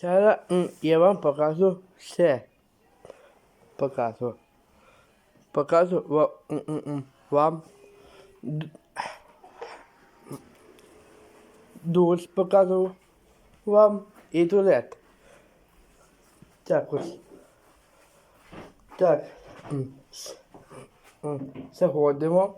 Зараз я вам покажу все. Покажу. Покажу вам. д- Душ покажу вам і туалет. Так ось. Так. Заходимо.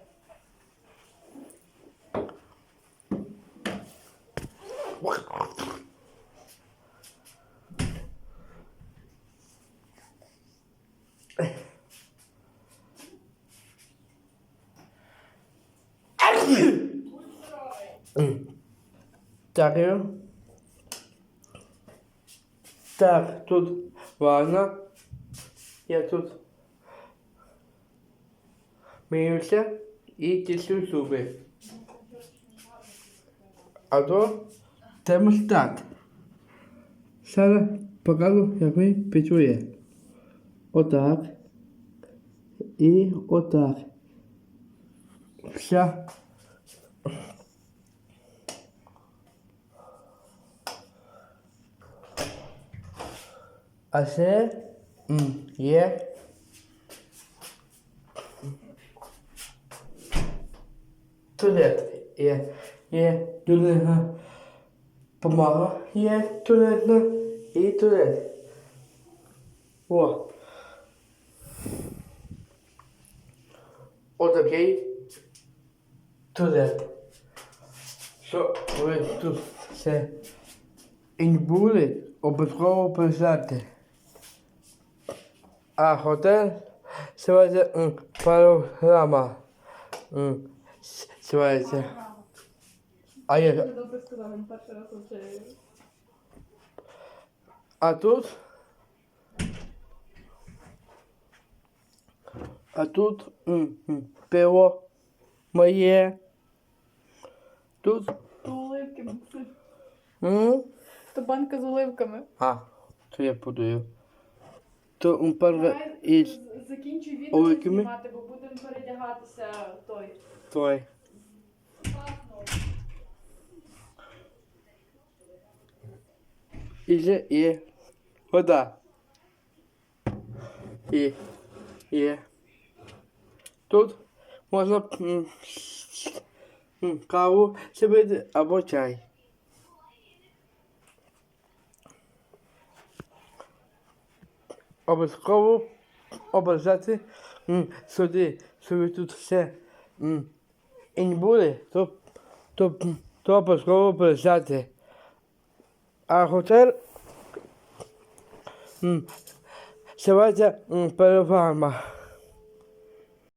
Так. Так, тут ванна. Я тут миюся і тісю зуби. А то термостат. Зараз покажу, як він працює. Отак. І отак. Вся А це є. Туалет є. Є туалетна помага, є туалетна і туалет. Отакий туалет. Що ви тут все і не були обов'язково писати. А панорама. М, с- Називається. А я, а тут. А тут м, м, пиво моє. Тут. оливки. М, То банка з оливками. А, то я подаю. То м, панга із з- закінчуй відео оливками? знімати, бо будемо передягатися той. той. І же є вода. І є. Тут можна каву зробити або чай. Обов'язково обов'язати сюди, щоб тут все і не буде, то, то, то обов'язково обов'язати. А готель називається переварма.